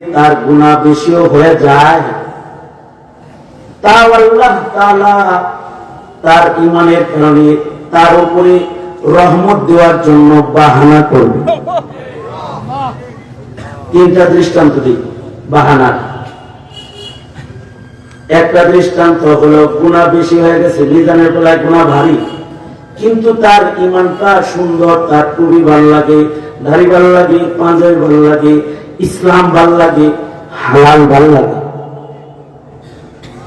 তার গুণা বেশিও হয়ে যায়। তাও আল্লাহ তার ইমানের কারণে তার উপরে রহমত দেওয়ার জন্য বাহানা করবে। তিনটা দৃষ্টান্ত দিই, বাহানা। একটা দৃষ্টান্ত হলো, গুণা বেশি হয়ে গেছে, মিজানের বেলায় গুণা ভারী। কিন্তু তার ইমানটা সুন্দর, তার টুবি ভালো লাগে, দাড়ি ভালো লাগে পাঁজাই ভালো লাগে ইসলাম ভালো লাগে, হালাল ভালো লাগে।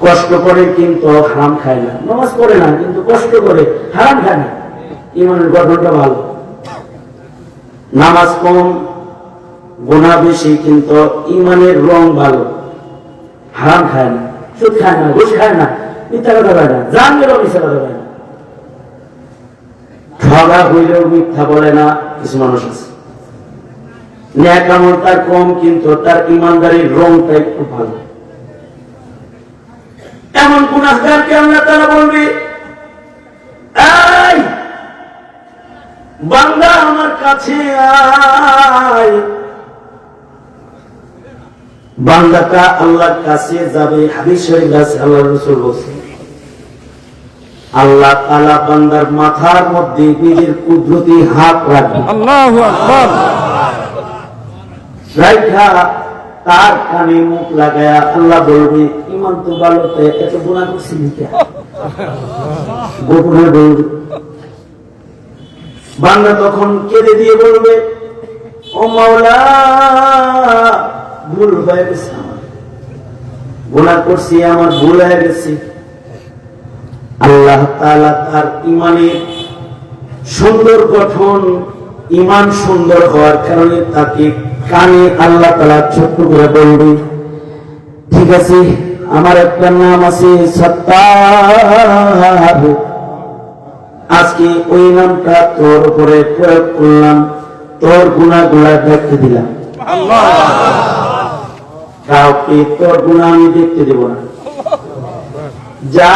কষ্ট করে কিন্তু হারাম খায় না। নামাজ পড়ে না, কিন্তু কষ্ট করে হারাম খায় না। ইমানের গঠনটা ভালো। নামাজ কম গোনা বেশি, কিন্তু ইমানের রং ভালো। হারাম খায় না, সুদ খায় না, ঘুষ খায় না, মিথ্যা কথা খায় না, জান গেলেও মিথ্যা কথা খায় না। ঠগা হইলেও মিথ্যা বলে না, কিছু মানুষ আছে। ন্যাক আমল তার কম, কিন্তু তার ইমানদারির রংটা একটু ভালো। এমন গুণাহগারকে আল্লাহ তারা বলবে বান্দা আমার কাছে আয়। বান্দাটা আল্লাহর কাছে যাবে, হাদিস শরীফ আছে আল্লাহ রসুল বলছেন আল্লাহ তালা বান্দার মাথার মধ্যে নিজের কুদরতি হাত রাখবে। আল্লাহু তার কানে মুখ লাগায়া আল্লাহ বলবে, ইমান তো এত গুণা করছি গোপনে বলবে। বাংলা তখন কেঁদে দিয়ে বলবে, ও মাওলা, ভুল হয়ে গেছে আমার। গুণা করছি, আমার ভুল হয়ে গেছে। আল্লাহ তাআলা তার ইমানের সুন্দর গঠন, ইমান সুন্দর হওয়ার কারণে তাকে কানে আল্লাহ তালা ছোট্ট করে বলবে, ঠিক আছে, আমার একটা নাম আছে সত্তার। আজকে ওই নামটা তোর উপরে প্রয়োগ করলাম, তোর গুণাগুলা দেখতে দিলাম। কাউকে তোর গুণা আমি দেখতে দেব না। যা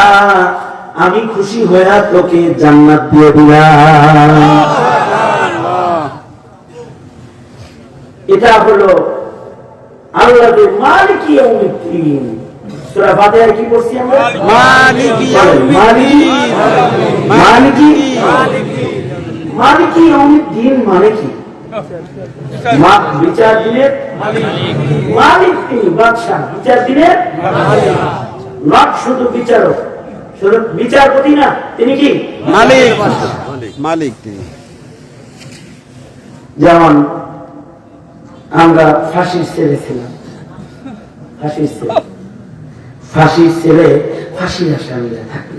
আমি খুশি হয়ে তোকে জান্নাত দিয়ে দিলাম। এটা হলো আল্লাহর মালিকি ইয়াউমিদ্দিন। সূরা ফাতিহায় কি পড়ছি আমরা? মালিকি মালিকি? মালিকি। মালিকি ইয়াউমিদ্দিন মানে কি? বিচার দিনের মালিক তিনি বাদশাহ। বিচার দিনের নট শুধু বিচারক। শুধু বিচারপতি না তিনি কি? মালিক। মালিক। তিনি যেমন আমরা ফাঁসির ছেলে ছিলাম। ফাঁসির ছেলে। ফাঁসির ছেলে, ফাঁসির আসামিরা থাকে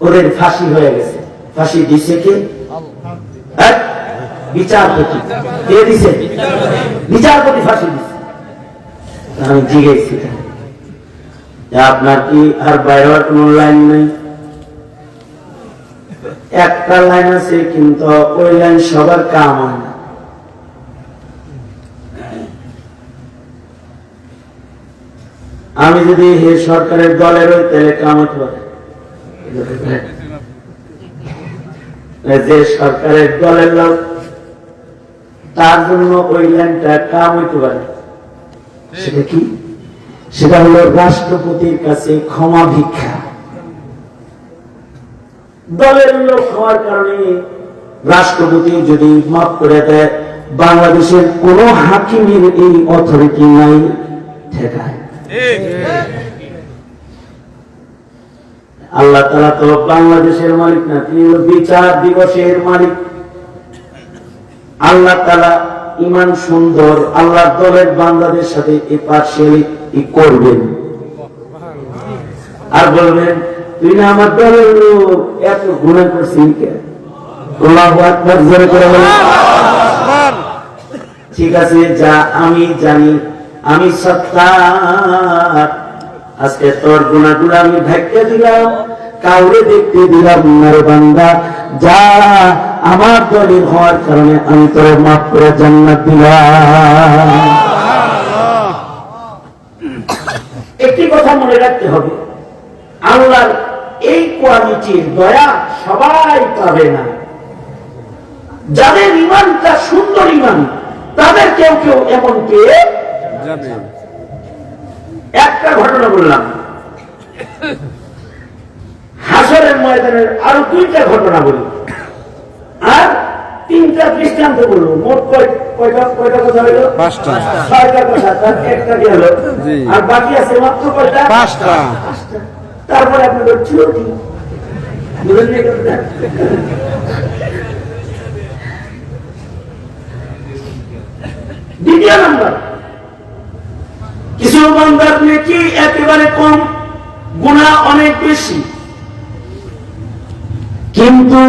ওদের ফাঁসি হয়ে গেছে। ফাঁসি দিছে কে? হ্যাঁ? বিচারপতি। কে দিছে? বিচারপতি ফাঁসি দিছে। আমি আপনার কি আর বাইরের কোনো লাইন নেই? একটা লাইন আছে, কিন্তু ওই লাইন সবার কাম হয় না। আমি যদি হে সরকারের দলের হই তাহলে কাম হতে পারে যে সরকারের দলের লোক, তার জন্য ওই লাইনটা কাম হইতে পারে। সেটা কি? সেটা হলো রাষ্ট্রপতির কাছে ক্ষমা ভিক্ষা। দলের লোক হওয়ার কারণে রাষ্ট্রপতি যদি মাফ করে দেয়, বাংলাদেশের কোন হাকিমের এই অথরিটি নাই, ঠেকায়। আল্লাহ তালা তো বাংলাদেশের মালিক না তিনি হলো বিচার দিবসের মালিক। আল্লাহ তালা ইমান সুন্দর আল্লাহ দলের বাংলাদেশের সাথে এই পার্সিয়ালি করবেন। আর বলবেন তুই না আমার দলের লোক এত গুণা করছিস কেন? আল্লাহু আকবার জোরে করে বলেন। ঠিক আছে যা আমি জানি আমি সত্তার। আজকে তোর গুণাগুলো আমি ঢাকতে দিলাম, কাউরে দেখতে দিলাম না রে বান্দা। যা আমার দলের হওয়ার কারণে আমি তোর মাফ করে জান্নাত দিলাম। একটি কথা মনে রাখতে হবে, আল্লাহর এই কোয়ালিটির দয়া সবাই পাবে না। যাদের ইমানটা সুন্দর ইমান, তাদের কেউ কেউ এমন পেয়ে যাবে। একটা ঘটনা বললাম। হাসরের ময়দানের আরও দুইটা ঘটনা বলি। আর তিনটা দৃষ্টান্ত বলব। মোট কয়- কয়টা কয়টা কথা হলো? পাঁচটা। ছয়টা কথা। তার একটা গেল জি। আর বাকি আছে মাত্র কয়টা? পাঁচটা। তারপরে আপনাদের ছুটি বুঝলেন না এই কথাটা? দ্বিতীয় নম্বর। কিছু বান্দার নেকি একেবারে কম, গুণা অনেক বেশি। কিন্তু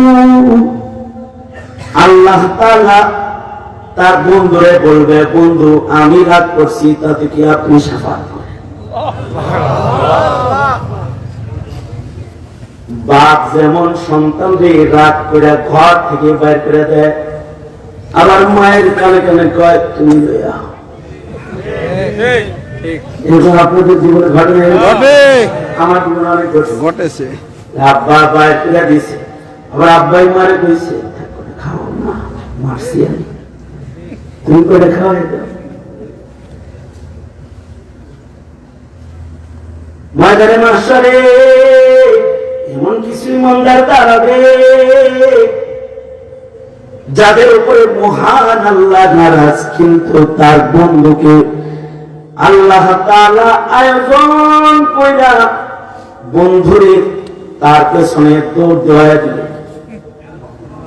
আল্লাহ তার বন্ধুরে বলবে, বন্ধু, আমি রাগ করছি, তাতে কি আপনি সাফাত বাপ যেমন সন্তানকে রাগ করে ঘর থেকে বাইর করে দেয়, আবার মায়ের কানে কানে কয়, তুমি লইয়া। এরকম আপনাদের জীবনে ঘটে। নাই? ঘটে আমার জীবনে অনেক ঘটেছে। আব্বা করে দিছে আবার আব্বাই মারে কইছে খাও না মারছি আমি। তুমি করে ময়দানে মাস্টারে এমন কিছু ইমানদার দাঁড়াবে যাদের উপরে মহান আল্লাহ নারাজ কিন্তু তার বন্ধুকে আল্লাহ আয়োজন কইরা বন্ধুরে তার পেছনে দৌড় দেওয়া দিবে।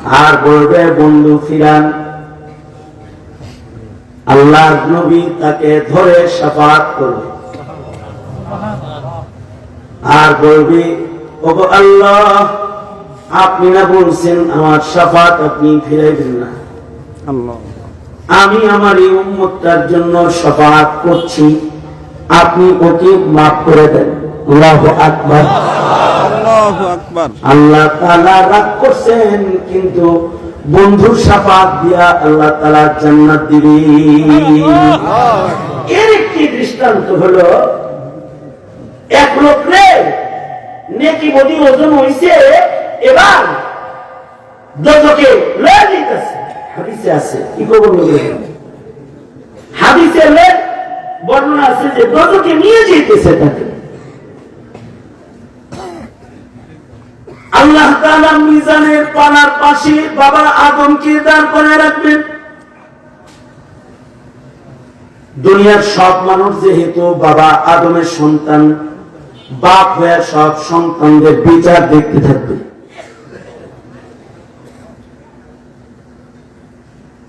আর বলবে, বন্ধু ফিরান। আল্লাহ নবী তাকে ধরে সাফাত করবে। আর বলবে, ওগো আল্লাহ, আপনি না বলছেন আমার সাফাত আপনি ফিরাইবেন না। আল্লাহ। আমি আমার এই উম্মতটার জন্য সাফাত করছি। আপনি ওকে মাফ করে দেন। আল্লাহু আকবার। আল্লাহ আকবার। আল্লাহ তাআলা রাগ করছেন কিন্তু বন্ধুর সাফাত দিয়া আল্লাহ তাআলা জান্নাত দিবে। এর একটি দৃষ্টান্ত হলো এক লোক রে নেকি বডি ওজন হইছে এবার দজকে লয়ে দিতেছে আল্লাহ মিজানের পানার পাশে বাবা আদমকে দাঁড় করে রাখবেন। দুনিয়ার সব মানুষ যেহেতু বাবা আদমের সন্তান, বাপ হয়ে সব সন্তানদের বিচার দেখতে থাকবে।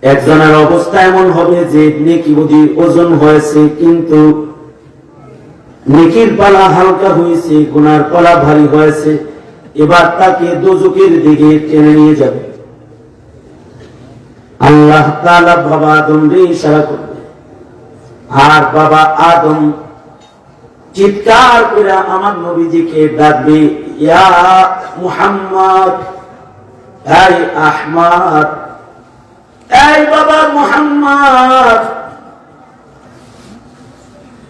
একজনের অবস্থা এমন হবে যে নেকি বুঝি ওজন হয়েছে, কিন্তু নেকির পালা হালকা হয়েছে, গুনার পালা ভারী হয়েছে, এবার তাকে দোজকের দিকে টেনে নিয়ে যাবে। আল্লাহ বাবা আদম রে ইশারা করবে। আর বাবা আদম চিৎকার করে আমার নবীজিকে ডাকবে, ইয়া মুহাম্মদ, এই আহমদ এই বাবা মুহাম্মদ।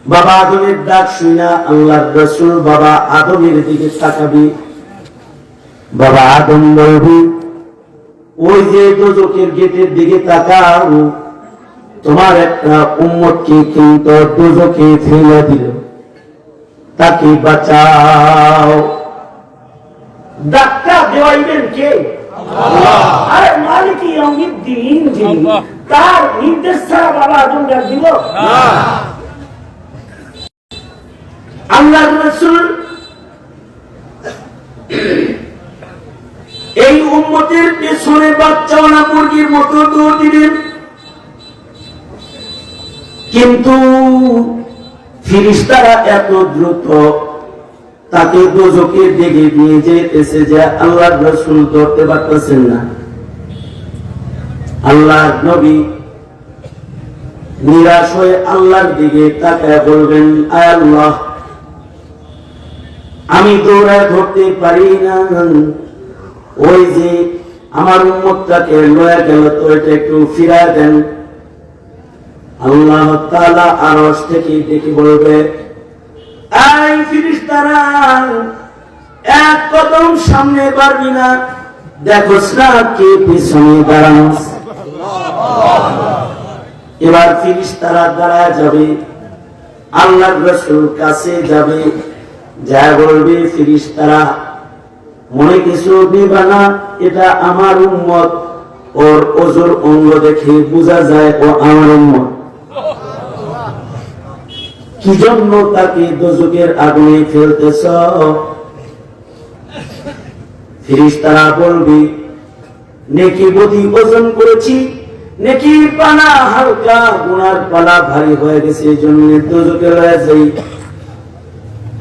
বাবা আদমের ডাক শুনা আল্লাহর রসুল, বাবা আদমের দিকে তাকাবি। বাবা আদম বলবি, ওই যে দোজকের গেটের দিকে তাকাও, তোমার একটা উম্মতকে কিন্তু দোজকে ফেলে দিল। তাকে বাঁচাও। ডাক্তার দেওয়াইবেন কে? আরে মালিক দিন যিনি তার নির্দেশ ছাড়া বাবা ডাক দিব আল্লাহ রসুল এই উম্মতের পেছনে বাচ্চাওয়ালা মুরগির মতো দৌড় দিলেন। কিন্তু ফিরিস্তারা এত দ্রুত তাকে দোজকে ডেকে নিয়ে যেতেছে যে আল্লাহ রসুল ধরতে পারতেছেন না। আল্লাহ নবী নিরাশ হয়ে আল্লাহর দিকে তাকায় বলবেন আল্লাহ, আমি দৌড়ায় ধরতে পারি না। ওই যে আমার উম্মতটাকে লয়ে গেল, তো এটা একটু ফিরায় দেন। আল্লাহ তালা আরশ থেকে দেখে বলবে এই ফিরিস্তারা এক কদম সামনে পারবি না। না কে পিছনে এবার ফিরিস্তারা দাঁড়ায় যাবে। আল্লাহ রসুল কাছে যাবে। যা বলবে ফিরিস্তারা, মনে কিছু দিবা না, এটা আমার উম্মত। ওর ওজোর অঙ্গ দেখে বোঝা যায় ও আমার উম্মত। কি জন্য তাকে দোজকের আগুনে ফেলতেছ? ফিরিস্তারা বলবে, নেকি বদি ওজন করেছি, নেকি পানা হালকা গুনার পালা ভারী হয়ে গেছে, এই জন্য দোজকে রয়ে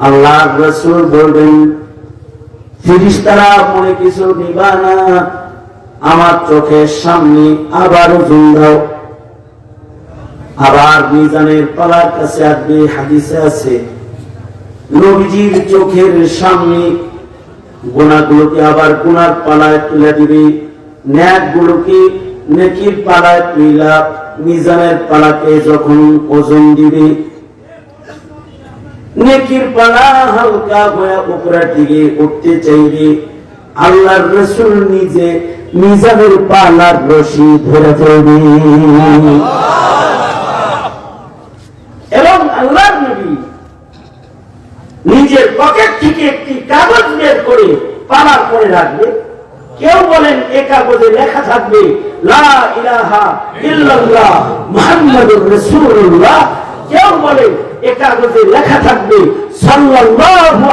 আল্লাহ রসুল বলবেন ফিরিস্তারা মনে কিছু নিবা না, আমার চোখের সামনে আবার ওজন দাও। আবার মিজানের তলার কাছে আসবে হাদিসে আছে, নবীজির চোখের সামনে গোনাগুলোকে আবার গুনার পালায় তুলে দিবে ন্যাক গুলোকে নেকির পালায় তুইলা মিজানের পালাকে যখন ওজন দিবে। নেকির পালা হালকা হয়ে উপরের দিকে উঠতে চাইবে, আল্লাহর রসুল নিজে মিজানের পালার রশি ধরে ফেলবে। আল্লাহর নবী। নিজের পকেট থেকে একটি কাগজ বের করে পালার করে রাখবে। কেউ বলেন, এ কাগজে লেখা থাকবে কেউ বলে, এ কাগজে লেখা থাকবে সাল্লাল্লাহু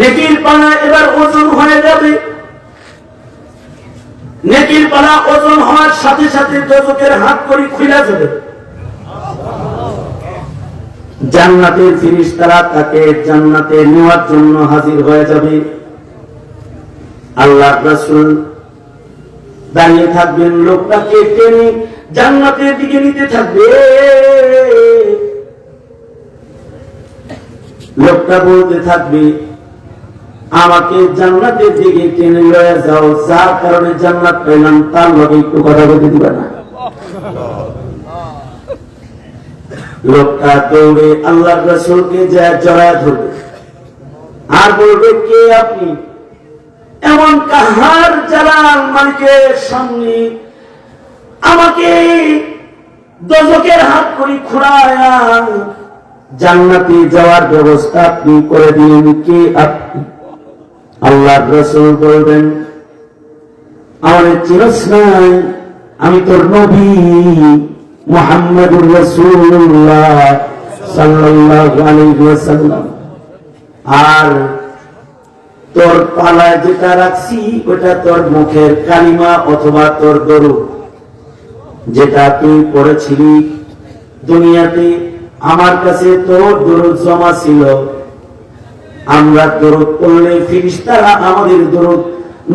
নেকির পানা এবার ওজন হয়ে যাবে। নেকির পানা ওজন হওয়ার সাথে সাথে দোজকের হাত করে খুলে যাবে। জান্নাতের ফিরিস্তারা তাকে জান্নাতে নেওয়ার জন্য হাজির হয়ে যাবে। আল্লাহ রাসূল দাঁড়িয়ে থাকবেন, লোকটাকে টেনে জান্নাতের দিকে নিতে থাকবে। লোকটা বলতে থাকবে আমাকে জান্নাতের দিকে টেনে লয়ে যাও, যার কারণে জান্নাত পেলাম, তার লগে একটু কথা বলতে দিবে না। লোকটা দৌড়ে আল্লাহ রসুলকে যা জড়ায় ধরবে। আর বলবে, কে আপনি? এমন কাহার জালাল মালিকের সামনে আমাকে দজকের হাত করি খুঁড়ায়া জান্নাতে যাওয়ার ব্যবস্থা আপনি করে দিলেন, কে আপনি? আল্লাহ রসুল বলবেন আমাদের চিরস আমি তোর নবী মোহাম্মদুর আর তোর পালায় যেটা রাখছি, ওটা তোর মুখের কালিমা অথবা তোর দরু যেটা তুই পড়েছিলি দুনিয়াতে, আমার কাছে তোর দরুদ জমা ছিল। আমরা দরুদ পড়লে ফিরিস্তারা আমাদের দরুদ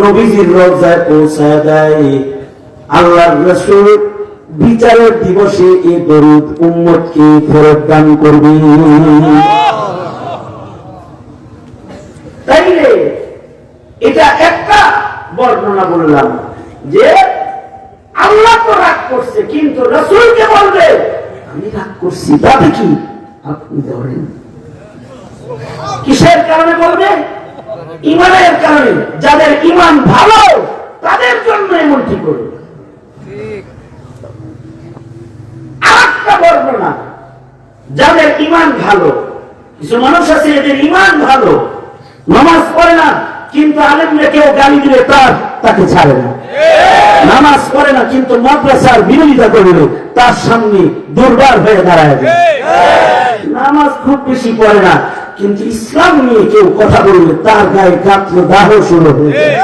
নবীজির রোজায় পৌঁছায় দেয়। আল্লাহর রসুল বিচারের দিবসে এই দরুদ উম্মতকে ফেরত দান করবে। তাইলে এটা একটা বর্ণনা বললাম যে আল্লাহ তো রাগ করছে, কিন্তু রসুলকে বলবে, আমি রাগ করছি, তাতে কি আপনি ধরেন? কিসের কারণে বলবে? ইমানের কারণে। যাদের ইমান ভালো তাদের জন্য এমনটি করবে। আরেকটা বর্ণনা যাদের ইমান ভালো কিছু মানুষ আছে এদের ইমান ভালো। নামাজ পড়ে না কিন্তু আলেমরে কেউ গালি দিলে তার তাকে ছাড়ে না। নামাজ পড়ে না কিন্তু মাদ্রাসার বিরোধিতা করলে তার সামনে দুর্বার হয়ে দাঁড়ায় যায়। নামাজ খুব বেশি পড়ে না কিন্তু ইসলাম নিয়ে কেউ কথা বললে তার গায়ে কাত্র দাহ শুরু হয়ে যায়।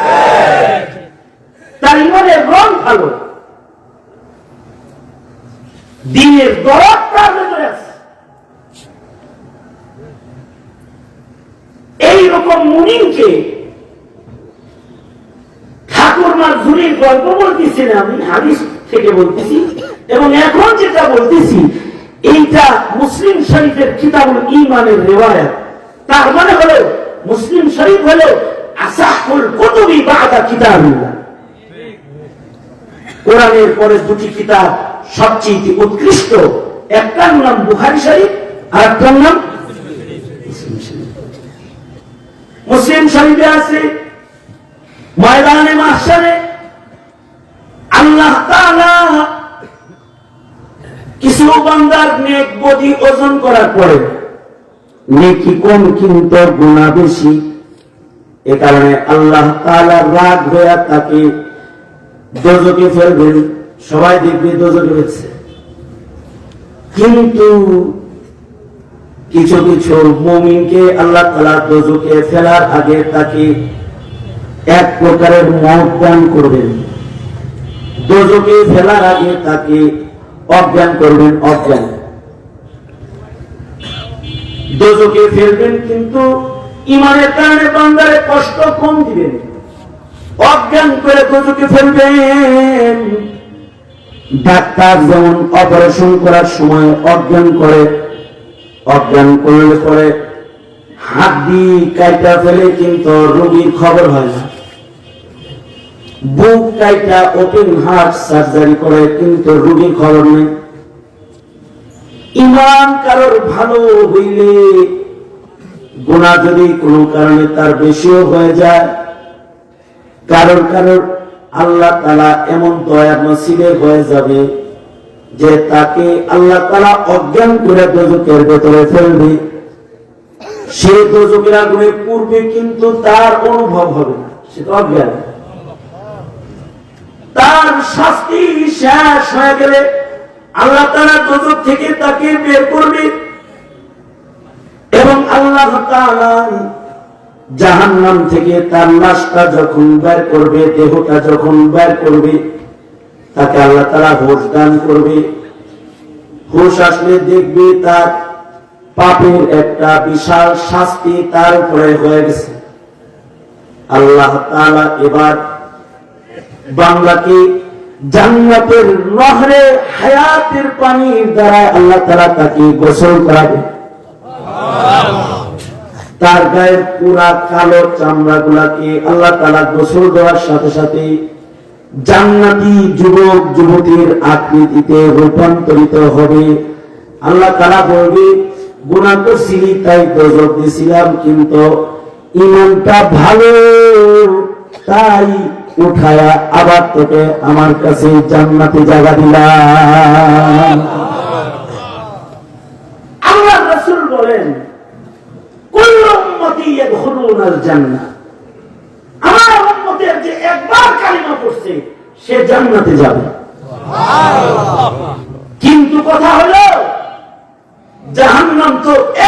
তার ইমানের রং ভালো। দিনের দরদ তার ভেতরে আছে। এইরকম মুনিমকে ঠাকুরমার ঝুলির গল্প বলতেছি না আমি হাদিস থেকে বলতেছি এবং এখন যেটা বলতেছি এইটা মুসলিম শরীফের কিতাবুল ইমানের রেওয়ায়ত। তার মানে হলো, মুসলিম শরীফ হলো আসাহুল কুতুবি বাদা কোরআনের পরে দুটি কিতাব সবচেয়ে উৎকৃষ্ট একটার নাম বুখারি শরীফ, আর একটার নাম মুসলিম শরীফ। আছে, ময়দানে মাসারে আল্লাহ কিছু বান্দার নেক বদি ওজন করার পরে নেকি কম কিন্তু গুণা বেশি। এ কারণে আল্লাহ তাআলা রাগ হয়ে তাকে দোজকে ফেলবেন সবাই দেখবে দোজকে হয়েছে। কিন্তু কিছু কিছু মুমিনকে আল্লাহ তাআলা দোজকে ফেলার আগে তাকে এক প্রকারের মত দান করবেন। দোজকে ফেলার আগে তাকে অজ্ঞান করবেন, অজ্ঞান। দোজকে ফেলবেন, কিন্তু ইমানের কারণে বান্দারে কষ্ট কম দিবেন। অজ্ঞান করে দোজকে ফেলবেন। ডাক্তার যেমন অপারেশন করার সময় অজ্ঞান করে, অজ্ঞান করলে পরে হাত দিয়ে কাইটা ফেলে কিন্তু রোগীর খবর হয় না। বুক কাইটা ওপেন হার্ট সার্জারি করে, কিন্তু রোগীর খবর নেই। ইমান কারোর ভালো হইলে গুণা যদি কোনো কারণে তার বেশিও হয়ে যায়, কারোর কারোর আল্লাহ তালা এমন দয়া নসিবে হয়ে যাবে যে তাকে আল্লাহ তালা অজ্ঞান করে দোজকের ভেতরে ফেলবে। সে দোজকের আগুনে পূর্বে কিন্তু তার অনুভব হবে না সেটা অজ্ঞান। তার শাস্তি শেষ হয়ে গেলে আল্লাহ তারা দোজক থেকে তাকে বের করবে এবং আল্লাহ জাহান্নাম থেকে তার লাশটা যখন বের করবে, দেহটা যখন বের করবে, তাকে আল্লাহ তারা হোশ দান করবে। হোশ আসলে দেখবে তার পাপের একটা বিশাল শাস্তি তার উপরে হয়ে গেছে। আল্লাহ তাআলা এবার বাংলাকে জান্নাতের নহরে হায়াতের পানির দ্বারা আল্লাহ তারা তাকে গোসল করাবে। তার গায়ের পুরা কালো চামড়া গুলাকে আল্লাহ তালা গোসল দেওয়ার সাথে সাথে জান্নাতি যুবক, যুবতীর আকৃতিতে রূপান্তরিত হবে। আল্লাহ তালা বলবে গুণা করছিলি, তাই দোজক দিছিলাম, কিন্তু ইমানটা ভালো, তাই উঠায়া আবার তোকে আমার কাছে জান্নাতে জায়গা দিলাম। সে জান্নাতে যাবে। কিন্তু কথা হলো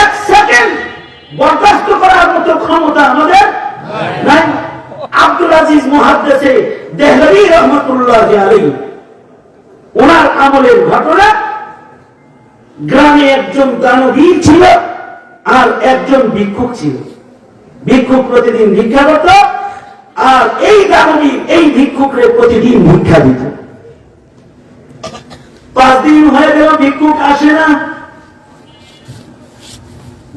এক সেকেন্ড বরদাস্ত করার মতো ক্ষমতা আমাদের নাই। আব্দুল আজিজ মুহাদ্দিসে দেহলভী রহমাতুল্লাহ আলাইহি। ওনার আমলের ঘটনা, গ্রামে একজন দানবীর ছিল আর একজন ভিক্ষুক ছিল। ভিক্ষুক প্রতিদিন ভিক্ষা করত আর এই দানবী এই ভিক্ষুকরে প্রতিদিন ভিক্ষা দিত। পাঁচ দিন হয়ে গেল, ভিক্ষুক আসে না।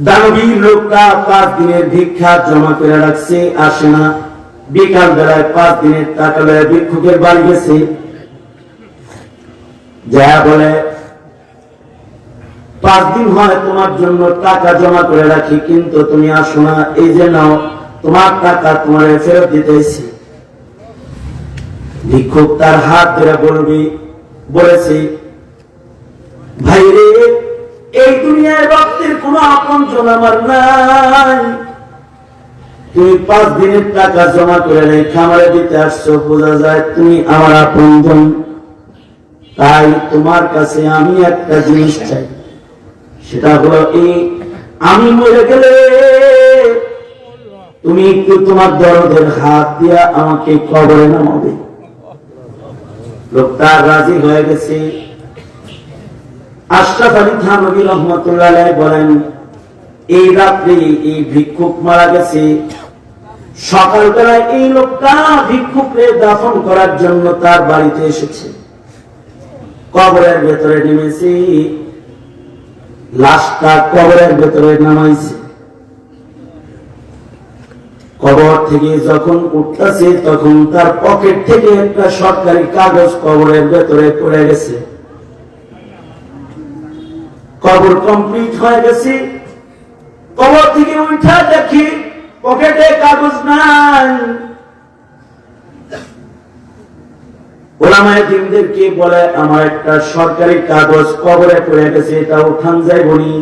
দানবীর লোকটা পাঁচ দিনের ভিক্ষা জমা করে রাখছে, আসে না। বিকাল বেলায় পাঁচ দিনের টাকা লয়ে ভিক্ষুকের বাড়ি গেছে। যা বলে, পাঁচ দিন হয় তোমার জন্য টাকা জমা করে রাখি, কিন্তু তুমি আসো না, এই যে নাও, তোমার টাকা তোমার ফেরত দিতেছি। ভিক্ষুক তার হাত ধরে বলবি, বলেছি ভাই রে এই দুনিয়ায় রক্তের কোন আপন জন আমার নাই। তুমি পাঁচ দিনের টাকা জমা করে নেই খামারে দিতে আসছো, বোঝা যায় তুমি আমার আপন তাই তোমার কাছে আমি একটা জিনিস চাই। সেটা হলো এই, আমি মরে গেলে তুমি একটু তোমার দরদের হাত দিয়া আমাকে কবরে নামাবে। লোকটা রাজি হয়ে গেছে। আশরাফ আলী থানবী রহমতুল্লাহ বলেন, এই রাত্রে এই ভিক্ষুক মারা গেছে। সকালবেলায় এই লোকটা ভিক্ষুককে দাফন করার জন্য তার বাড়িতে এসেছে। কবরের ভেতরে নেমেছি, লাশটা কবরের ভেতরে নামাইছে। কবর থেকে যখন উঠতেছে, তখন তার পকেট থেকে একটা সরকারি কাগজ কবরের ভেতরে পড়ে গেছে। কবর কমপ্লিট হয়ে গেছে। কবর থেকে উঠা দেখি পকেটে কাগজ নাই। ওলামায় দিনদেরকে বলে, আমার একটা সরকারি কাগজ কবরে পড়ে গেছে, এটা উঠান যায় বলি